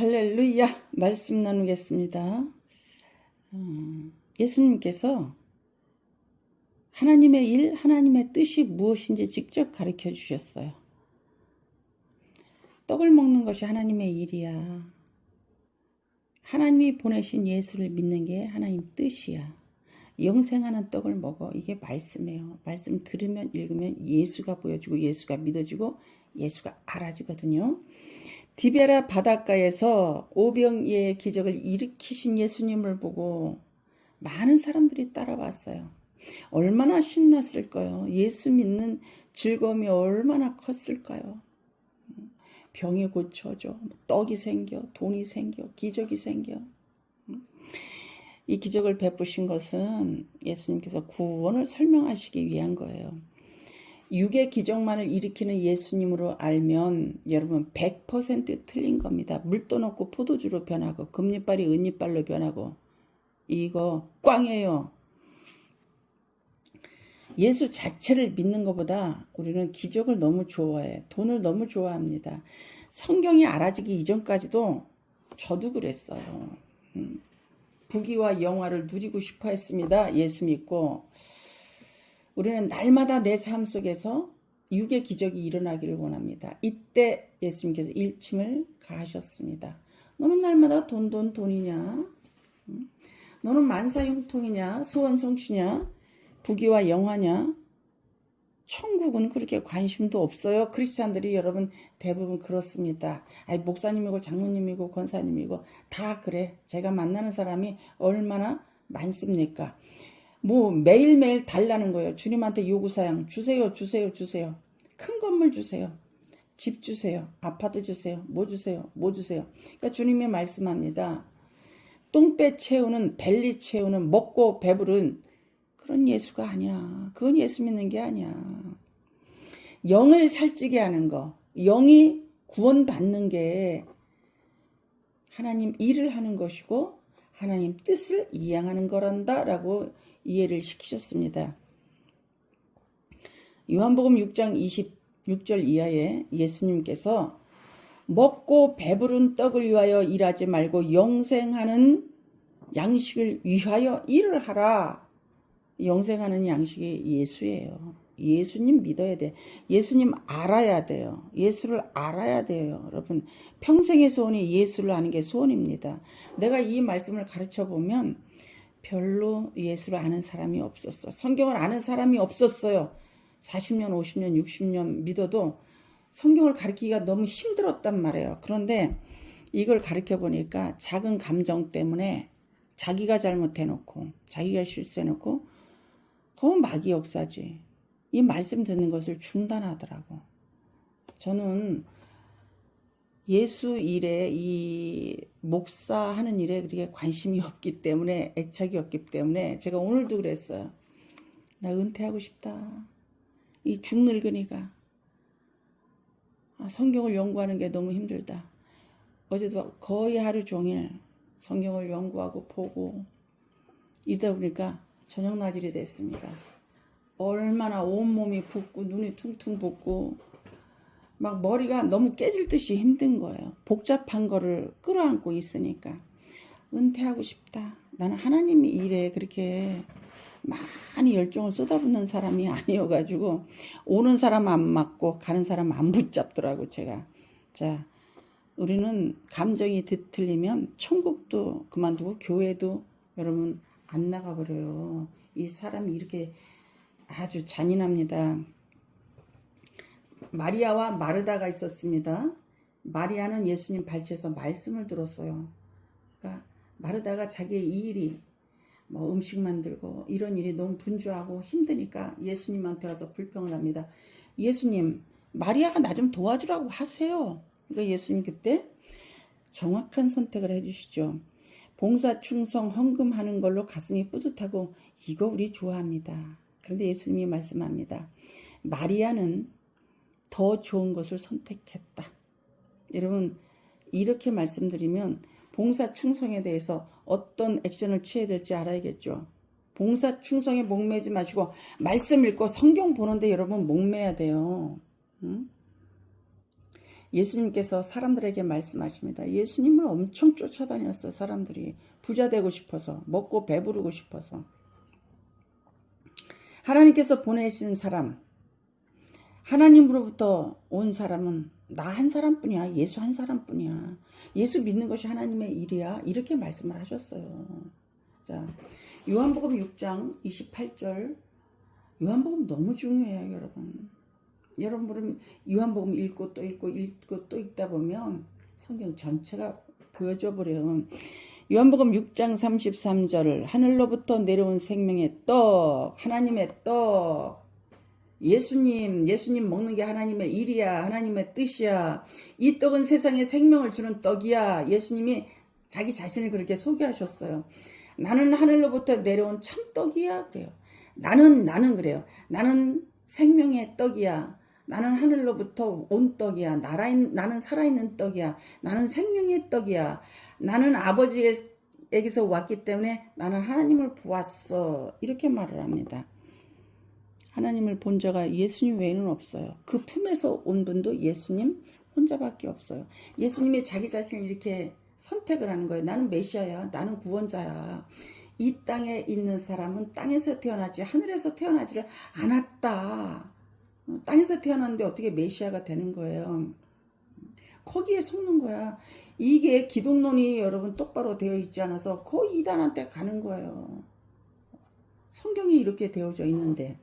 할렐루야 말씀 나누겠습니다. 어, 예수님께서 하나님의 일, 하나님의 뜻이 무엇인지 직접 가르쳐 주셨어요. 떡을 먹는 것이 하나님의 일이야. 하나님이 보내신 예수를 믿는 게 하나님 뜻이야. 영생하는 떡을 먹어. 이게 말씀이에요. 말씀 들으면 읽으면 예수가 보여지고 예수가 믿어지고 예수가 알아지거든요. 디베라 바닷가에서 오병이의 기적을 일으키신 예수님을 보고 많은 사람들이 따라왔어요. 얼마나 신났을까요? 예수 믿는 즐거움이 얼마나 컸을까요? 병이 고쳐져, 떡이 생겨, 돈이 생겨, 기적이 생겨. 이 기적을 베푸신 것은 예수님께서 구원을 설명하시기 위한 거예요. 육의 기적만을 일으키는 예수님으로 알면 여러분 100% 틀린 겁니다. 물도 넣고 포도주로 변하고 금리빨이 은리빨로 변하고 이거 꽝이에요. 예수 자체를 믿는 것보다 우리는 기적을 너무 좋아해. 돈을 너무 좋아합니다. 성경이 알아지기 이전까지도 저도 그랬어요. 음. 부귀와 영화를 누리고 싶어 했습니다. 예수 믿고. 우리는 날마다 내 삶 속에서 육의 기적이 일어나기를 원합니다. 이때 예수님께서 일침을 가하셨습니다. 너는 날마다 돈, 돈, 돈이냐? 음? 너는 만사형통이냐? 소원성취냐? 부귀와 영화냐? 천국은 그렇게 관심도 없어요. 크리스찬들이 여러분 대부분 그렇습니다. 아이 목사님이고 장로님이고 권사님이고 다 그래. 제가 만나는 사람이 얼마나 많습니까? 뭐 매일매일 달라는 거예요. 주님한테 요구사양 주세요, 주세요, 주세요. 큰 건물 주세요. 집 주세요. 아파트 주세요. 뭐 주세요. 뭐 주세요. 그러니까 주님이 말씀합니다. 똥배 채우는 벨리 채우는 먹고 배부른 그런 예수가 아니야. 그건 예수 믿는 게 아니야. 영을 살찌게 하는 거, 영이 구원받는 게 하나님 일을 하는 것이고 하나님 뜻을 이행하는 거란다라고 이해를 시키셨습니다. 요한복음 6장 26절 이하에 예수님께서 먹고 배부른 떡을 위하여 일하지 말고 영생하는 양식을 위하여 일을 하라. 영생하는 양식이 예수예요. 예수님 믿어야 돼. 예수님 알아야 돼요. 예수를 알아야 돼요. 여러분, 평생의 소원이 예수를 아는 게 소원입니다. 내가 이 말씀을 가르쳐 보면 별로 예수를 아는 사람이 없었어. 성경을 아는 사람이 없었어요. 40년, 50년, 60년 믿어도 성경을 가르치기가 너무 힘들었단 말이에요. 그런데 이걸 가르쳐 보니까 작은 감정 때문에 자기가 잘못해놓고, 자기가 실수해놓고, 그건 마귀 역사지. 이 말씀 듣는 것을 중단하더라고. 저는 예수 일에 이 목사 하는 일에 그렇게 관심이 없기 때문에 애착이 없기 때문에 제가 오늘도 그랬어요. 나 은퇴하고 싶다. 이 중늙은이가 아, 성경을 연구하는 게 너무 힘들다. 어제도 거의 하루 종일 성경을 연구하고 보고 이러다 보니까 저녁 낮일이 됐습니다. 얼마나 온몸이 붓고 눈이 퉁퉁 붓고 막 머리가 너무 깨질 듯이 힘든 거예요. 복잡한 거를 끌어안고 있으니까 은퇴하고 싶다. 나는 하나님 일에 그렇게 많이 열정을 쏟아붓는 사람이 아니어가지고 오는 사람 안 맞고 가는 사람 안 붙잡더라고 제가. 자, 우리는 감정이 뒤틀리면 천국도 그만두고 교회도 여러분 안 나가버려요. 이 사람이 이렇게 아주 잔인합니다. 마리아와 마르다가 있었습니다. 마리아는 예수님 발치에서 말씀을 들었어요. 그러니까 마르다가 자기의 이 일이 뭐 음식 만들고 이런 일이 너무 분주하고 힘드니까 예수님한테 와서 불평을 합니다. 예수님, 마리아가 나 좀 도와주라고 하세요. 그러니까 예수님 그때 정확한 선택을 해주시죠. 봉사 충성 헌금하는 걸로 가슴이 뿌듯하고 이거 우리 좋아합니다. 그런데 예수님이 말씀합니다. 마리아는 더 좋은 것을 선택했다. 여러분, 이렇게 말씀드리면 봉사 충성에 대해서 어떤 액션을 취해야 될지 알아야겠죠. 봉사 충성에 목매지 마시고 말씀 읽고 성경 보는데 여러분 목매야 돼요. 응? 예수님께서 사람들에게 말씀하십니다. 예수님을 엄청 쫓아다녔어요. 사람들이 부자 되고 싶어서 먹고 배부르고 싶어서 하나님께서 보내신 사람 하나님으로부터 온 사람은 나 한 사람뿐이야. 예수 한 사람뿐이야. 예수 믿는 것이 하나님의 일이야. 이렇게 말씀을 하셨어요. 자, 요한복음 6장 28절. 요한복음 너무 중요해요, 여러분. 여러분은 요한복음 읽고 또 읽고 읽고 또 읽다 보면 성경 전체가 보여져 버려요. 요한복음 6장 33절을 하늘로부터 내려온 생명의 떡, 하나님의 떡, 예수님, 예수님 먹는 게 하나님의 일이야. 하나님의 뜻이야. 이 떡은 세상에 생명을 주는 떡이야. 예수님이 자기 자신을 그렇게 소개하셨어요. 나는 하늘로부터 내려온 참떡이야. 그래요. 나는, 나는 그래요. 나는 생명의 떡이야. 나는 하늘로부터 온 떡이야. 나라, 나는 살아있는 떡이야. 나는 생명의 떡이야. 나는 아버지에게서 왔기 때문에 나는 하나님을 보았어. 이렇게 말을 합니다. 하나님을 본 자가 예수님 외에는 없어요. 그 품에서 온 분도 예수님 혼자밖에 없어요. 예수님이 자기 자신을 이렇게 선택을 하는 거예요. 나는 메시아야. 나는 구원자야. 이 땅에 있는 사람은 땅에서 태어나지 하늘에서 태어나지를 않았다. 어, 땅에서 태어났는데 어떻게 메시아가 되는 거예요. 거기에 속는 거야. 이게 기독론이 여러분 똑바로 되어 있지 않아서 거의 이단한테 가는 거예요. 성경이 이렇게 되어져 있는데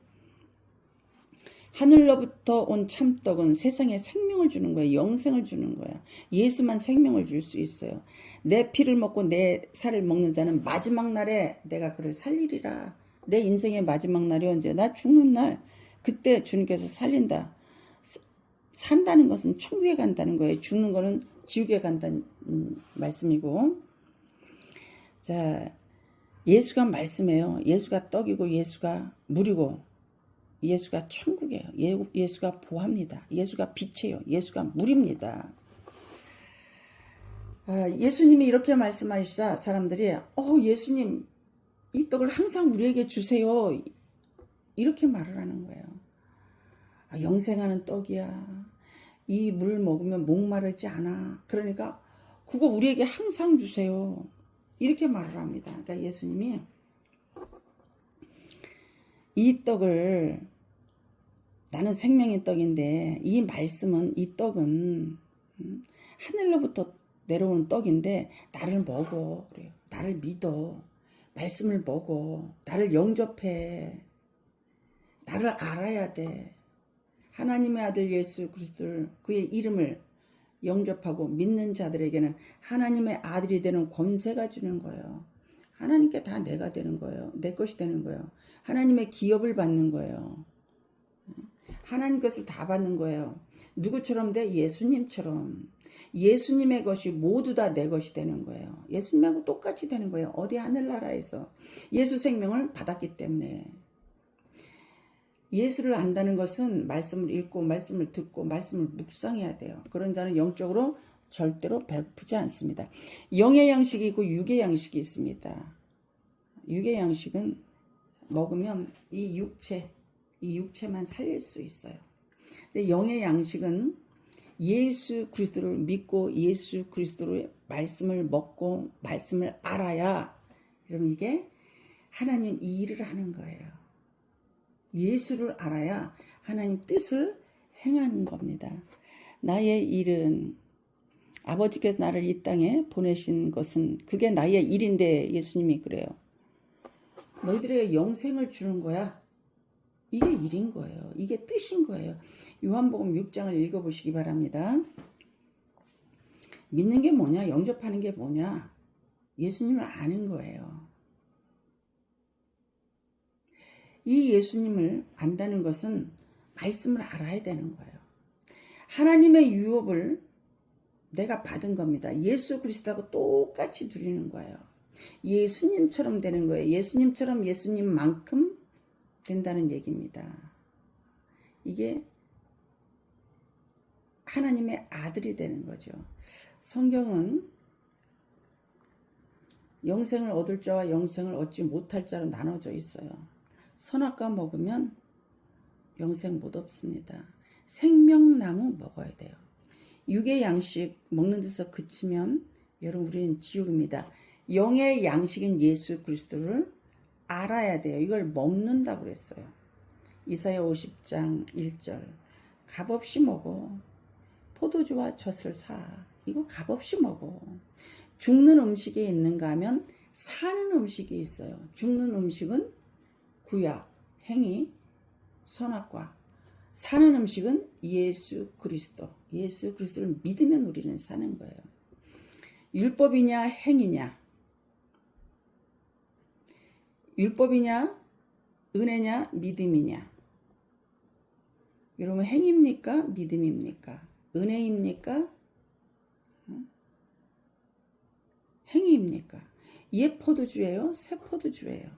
하늘로부터 온 참떡은 세상에 생명을 주는 거예요. 영생을 주는 거야. 예수만 생명을 줄 수 있어요. 내 피를 먹고 내 살을 먹는 자는 마지막 날에 내가 그를 살리리라. 내 인생의 마지막 날이 언제? 나 죽는 날. 그때 주님께서 살린다. 산다는 것은 천국에 간다는 거예요. 죽는 거는 지옥에 간다는 음, 말씀이고. 자, 예수가 말씀해요. 예수가 떡이고 예수가 물이고 예수가 천국이에요. 예, 예수가 보합니다. 예수가 빛이에요. 예수가 물입니다. 아, 예수님이 이렇게 말씀하시자 사람들이 어 예수님 이 떡을 항상 우리에게 주세요. 이렇게 말을 하는 거예요. 아, 영생하는 떡이야. 이 물 먹으면 목마르지 않아. 그러니까 그거 우리에게 항상 주세요. 이렇게 말을 합니다. 그러니까 예수님이 이 떡을 나는 생명의 떡인데 이 말씀은 이 떡은 음, 하늘로부터 내려오는 떡인데 나를 먹어 그래요. 나를 믿어. 말씀을 먹어. 나를 영접해. 나를 알아야 돼. 하나님의 아들 예수 그리스도를 그의 이름을 영접하고 믿는 자들에게는 하나님의 아들이 되는 권세가 주는 거예요. 하나님께 다 내가 되는 거예요. 내 것이 되는 거예요. 하나님의 기업을 받는 거예요. 하나님 것을 다 받는 거예요. 누구처럼 돼? 예수님처럼. 예수님의 것이 모두 다 내 것이 되는 거예요. 예수님하고 똑같이 되는 거예요. 어디 하늘나라에서. 예수 생명을 받았기 때문에. 예수를 안다는 것은 말씀을 읽고 말씀을 듣고 말씀을 묵상해야 돼요. 그런 자는 영적으로 절대로 배고프지 않습니다. 영의 양식이 있고 육의 양식이 있습니다. 육의 양식은 먹으면 이 육체, 이 육체만 살릴 수 있어요. 근데 영의 양식은 예수 그리스도를 믿고 예수 그리스도의 말씀을 먹고 말씀을 알아야 여러분 이게 하나님 이 일을 하는 거예요. 예수를 알아야 하나님 뜻을 행하는 겁니다. 나의 일은 아버지께서 나를 이 땅에 보내신 것은 그게 나의 일인데 예수님이 그래요. 너희들에게 영생을 주는 거야. 이게 일인 거예요. 이게 뜻인 거예요. 요한복음 6장을 읽어보시기 바랍니다. 믿는 게 뭐냐? 영접하는 게 뭐냐? 예수님을 아는 거예요. 이 예수님을 안다는 것은 말씀을 알아야 되는 거예요. 하나님의 유업을 내가 받은 겁니다. 예수 그리스도하고 똑같이 누리는 거예요. 예수님처럼 되는 거예요. 예수님처럼 예수님만큼 된다는 얘기입니다. 이게 하나님의 아들이 되는 거죠. 성경은 영생을 얻을 자와 영생을 얻지 못할 자로 나눠져 있어요. 선악과 먹으면 영생 못 얻습니다. 생명나무 먹어야 돼요. 육의 양식 먹는 데서 그치면 여러분 우리는 지옥입니다. 영의 양식인 예수 그리스도를 알아야 돼요. 이걸 먹는다고 그랬어요. 이사야 50장 1절 값없이 먹어 포도주와 젖을 사 이거 값없이 먹어 죽는 음식이 있는가 하면 사는 음식이 있어요. 죽는 음식은 구약, 행위, 선악과 사는 음식은 예수 그리스도. 예수 그리스도를 믿으면 우리는 사는 거예요. 율법이냐 행위냐 율법이냐? 은혜냐? 믿음이냐? 여러분 행입니까? 믿음입니까? 은혜입니까? 응? 행위입니까? 옛 포도주예요? 새 포도주예요?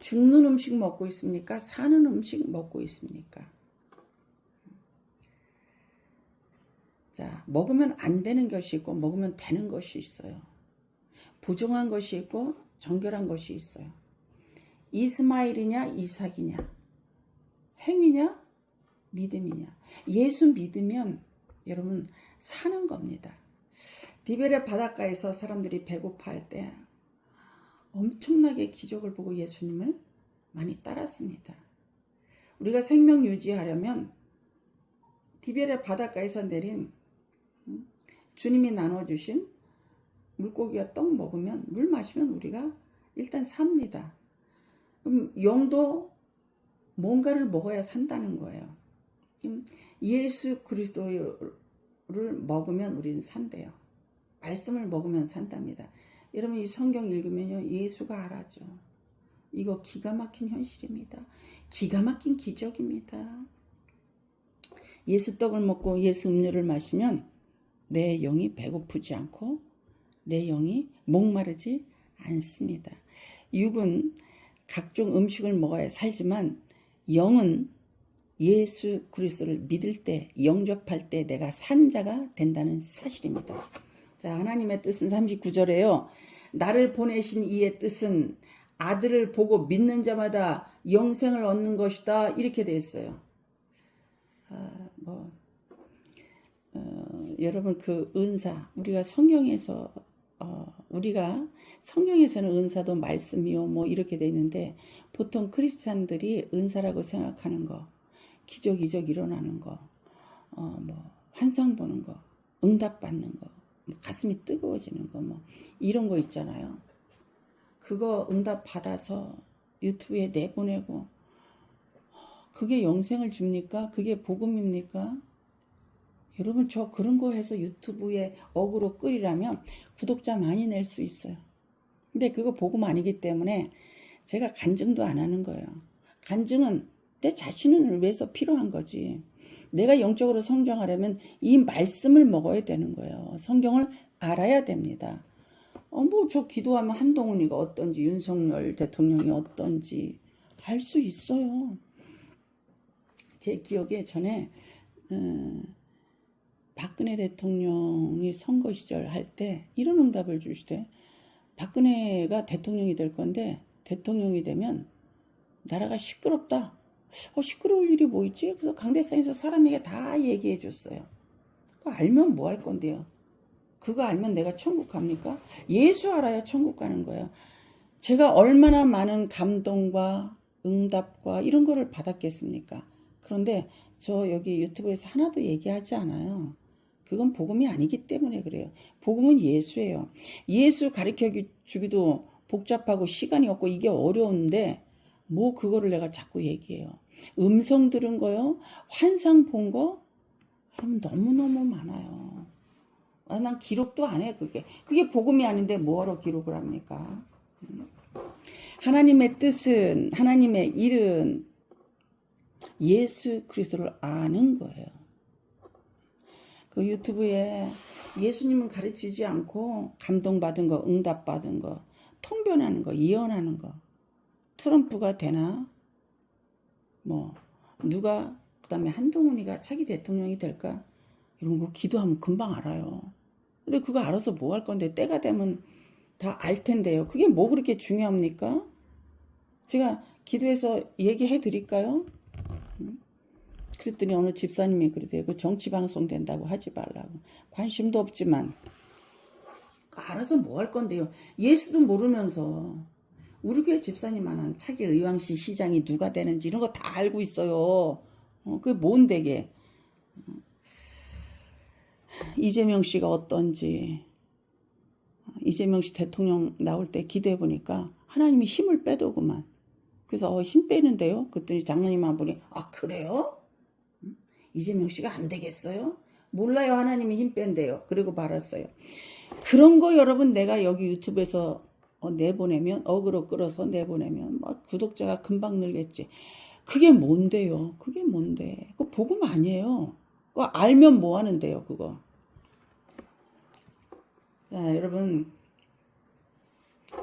죽는 음식 먹고 있습니까? 사는 음식 먹고 있습니까? 자 먹으면 안 되는 것이 있고 먹으면 되는 것이 있어요. 부정한 것이 있고 정결한 것이 있어요. 이스마일이냐 이삭이냐 행위냐 믿음이냐 예수 믿으면 여러분 사는 겁니다. 디베레 바닷가에서 사람들이 배고파할 때 엄청나게 기적을 보고 예수님을 많이 따랐습니다. 우리가 생명 유지하려면 디베레 바닷가에서 내린 음, 주님이 나눠주신 물고기와 떡 먹으면 물 마시면 우리가 일단 삽니다. 그럼 영도 뭔가를 먹어야 산다는 거예요. 예수 그리스도를 먹으면 우리는 산대요. 말씀을 먹으면 산답니다. 여러분 이 성경 읽으면요 예수가 알아죠. 이거 기가 막힌 현실입니다. 기가 막힌 기적입니다. 예수 떡을 먹고 예수 음료를 마시면 내 영이 배고프지 않고 내 영이 목마르지 않습니다. 육은 각종 음식을 먹어야 살지만 영은 예수 그리스도를 믿을 때 영접할 때 내가 산자가 된다는 사실입니다. 자, 하나님의 뜻은 39절에요. 나를 보내신 이의 뜻은 아들을 보고 믿는 자마다 영생을 얻는 것이다. 이렇게 되어 있어요. 아, 뭐 어, 여러분 그 은사 우리가 성경에서 어, 우리가 성경에서는 은사도 말씀이요 뭐 이렇게 돼 있는데 보통 크리스찬들이 은사라고 생각하는 거 기적 이적 일어나는 거 어, 뭐 환상 보는 거 응답 받는 거 뭐 가슴이 뜨거워지는 거 뭐 이런 거 있잖아요. 그거 응답 받아서 유튜브에 내보내고 그게 영생을 줍니까? 그게 복음입니까 여러분 저 그런 거 해서 유튜브에 억으로 끌이라면 구독자 많이 낼 수 있어요. 근데 그거 복음 아니기 때문에 제가 간증도 안 하는 거예요. 간증은 내 자신을 위해서 필요한 거지. 내가 영적으로 성장하려면 이 말씀을 먹어야 되는 거예요. 성경을 알아야 됩니다. 어, 뭐, 저 기도하면 한동훈이가 어떤지, 윤석열 대통령이 어떤지 알 수 있어요. 제 기억에 전에, 음, 박근혜 대통령이 선거 시절 할 때 이런 응답을 주시대. 박근혜가 대통령이 될 건데 대통령이 되면 나라가 시끄럽다. 어, 시끄러울 일이 뭐 있지? 그래서 강대상에서 사람에게 다 얘기해 줬어요. 그거 알면 뭐 할 건데요? 그거 알면 내가 천국 갑니까? 예수 알아야 천국 가는 거예요. 제가 얼마나 많은 감동과 응답과 이런 거를 받았겠습니까? 그런데 저 여기 유튜브에서 하나도 얘기하지 않아요. 그건 복음이 아니기 때문에 그래요. 복음은 예수예요. 예수 가르쳐 주기도 복잡하고 시간이 없고 이게 어려운데 뭐 그거를 내가 자꾸 얘기해요. 음성 들은 거요, 환상 본 거, 그럼 너무너무 많아요. 아, 난 기록도 안 해, 그게. 그게 복음이 아닌데 뭐하러 기록을 합니까? 음. 하나님의 뜻은, 하나님의 일은 예수 그리스도를 아는 거예요. 그 유튜브에 예수님은 가르치지 않고 감동받은 거, 응답받은 거, 통변하는 거, 예언하는 거. 트럼프가 되나? 뭐, 누가, 그 다음에 한동훈이가 차기 대통령이 될까? 이런 거 기도하면 금방 알아요. 근데 그거 알아서 뭐 할 건데, 때가 되면 다 알 텐데요. 그게 뭐 그렇게 중요합니까? 제가 기도해서 얘기해 드릴까요? 그랬더니 어느 집사님이 그러대요. 그 정치 방송 된다고 하지 말라고. 관심도 없지만 알아서 뭐 할 건데요. 예수도 모르면서 우리 교회 집사님 하나는 차기 의왕시 시장이 누가 되는지 이런 거 다 알고 있어요. 어, 그게 뭔데 게? 이재명 씨가 어떤지 이재명 씨 대통령 나올 때 기대해 보니까 하나님이 힘을 빼더구만. 그래서 어, 힘 빼는데요. 그랬더니 장로님 한 분이 아 그래요? 음? 이재명 씨가 안 되겠어요? 몰라요 하나님이 힘 뺀대요. 그리고 말았어요. 그런 거 여러분 내가 여기 유튜브에서 어, 내보내면 어그로 끌어서 내보내면 막 구독자가 금방 늘겠지. 그게 뭔데요? 그게 뭔데? 그거 복음 아니에요. 그거 알면 뭐 하는데요, 그거. 자, 여러분.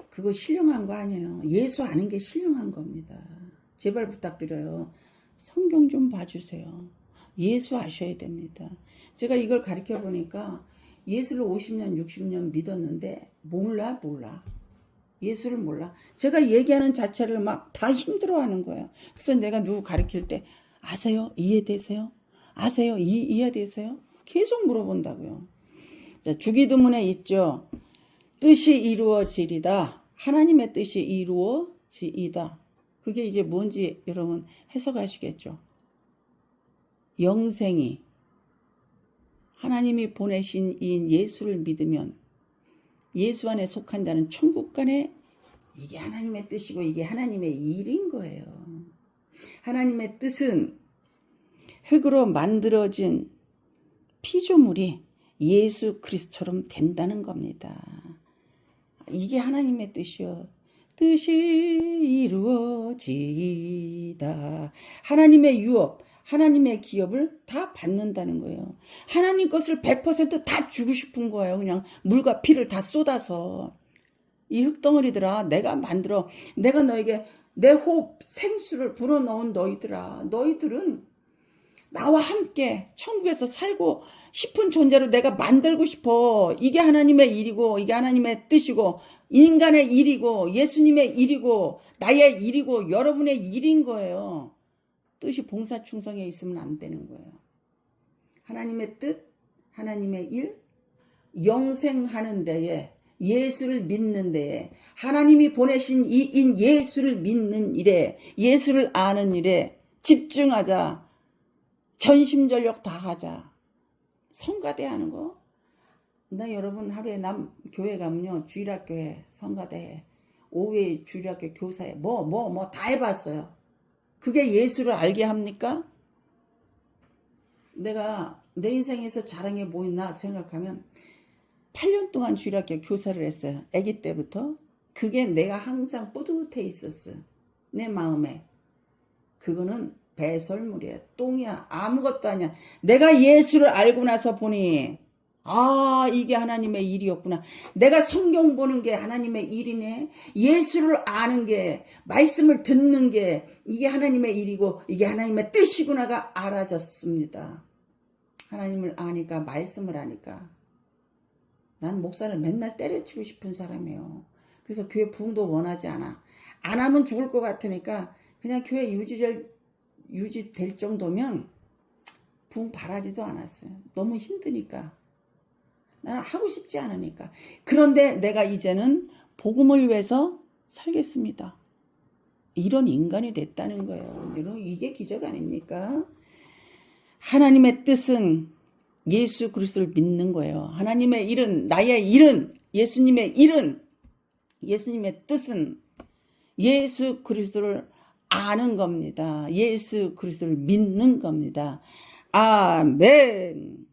그거 신령한 거 아니에요. 예수 아는 게 신령한 겁니다. 제발 부탁드려요. 성경 좀 봐주세요. 예수 아셔야 됩니다. 제가 이걸 가르쳐 보니까 예수를 50년, 60년 믿었는데 몰라, 몰라. 예수를 몰라. 제가 얘기하는 자체를 막 다 힘들어하는 거예요. 그래서 내가 누구 가르칠 때 아세요? 이해되세요? 아세요? 이, 이해되세요? 계속 물어본다고요. 자, 주기도문에 있죠. 뜻이 이루어지리다. 하나님의 뜻이 이루어지이다. 그게 이제 뭔지 여러분 해석하시겠죠. 영생이 하나님이 보내신 이 예수를 믿으면 예수 안에 속한 자는 천국 간에 이게 하나님의 뜻이고 이게 하나님의 일인 거예요. 하나님의 뜻은 흙으로 만들어진 피조물이 예수 그리스도처럼 된다는 겁니다. 이게 하나님의 뜻이요. 뜻이 이루어지다. 하나님의 유업, 하나님의 기업을 다 받는다는 거예요. 하나님 것을 100%다 주고 싶은 거예요. 그냥 물과 피를 다 쏟아서. 이 흙덩어리들아, 내가 만들어, 내가 너에게 내 호흡, 생수를 불어 넣은 너희들아. 너희들은 나와 함께 천국에서 살고 싶은 존재로 내가 만들고 싶어. 이게 하나님의 일이고, 이게 하나님의 뜻이고, 인간의 일이고, 예수님의 일이고, 나의 일이고, 여러분의 일인 거예요. 뜻이 봉사 충성에 있으면 안 되는 거예요. 하나님의 뜻, 하나님의 일, 영생하는 데에 예수를 믿는 데에 하나님이 보내신 이인 예수를 믿는 일에 예수를 아는 일에 집중하자. 전심전력 다 하자. 성가대 하는 거. 나 여러분 하루에 남 교회 가면요. 주일학교에 성가대 오후에 주일학교 교사에 뭐 뭐 뭐 다 해봤어요. 그게 예수를 알게 합니까? 내가 내 인생에서 자랑해 뭐 있나 생각하면 8년 동안 주일학교 교사를 했어요. 아기 때부터. 그게 내가 항상 뿌듯해 있었어요. 내 마음에. 그거는 배설물이야. 똥이야. 아무것도 아니야. 내가 예수를 알고 나서 보니 아, 이게 하나님의 일이었구나. 내가 성경 보는 게 하나님의 일이네. 예수를 아는 게, 말씀을 듣는 게, 이게 하나님의 일이고, 이게 하나님의 뜻이구나가 알아졌습니다. 하나님을 아니까, 말씀을 아니까. 난 목사를 맨날 때려치고 싶은 사람이에요. 그래서 교회 부흥도 원하지 않아. 안 하면 죽을 것 같으니까, 그냥 교회 유지될, 유지될 정도면, 부흥 바라지도 않았어요. 너무 힘드니까. 나는 하고 싶지 않으니까. 그런데 내가 이제는 복음을 위해서 살겠습니다. 이런 인간이 됐다는 거예요. 여러분, 이게 기적 아닙니까? 하나님의 뜻은 예수 그리스도를 믿는 거예요. 하나님의 일은 나의 일은 예수님의 일은 예수님의 뜻은 예수 그리스도를 아는 겁니다. 예수 그리스도를 믿는 겁니다. 아멘.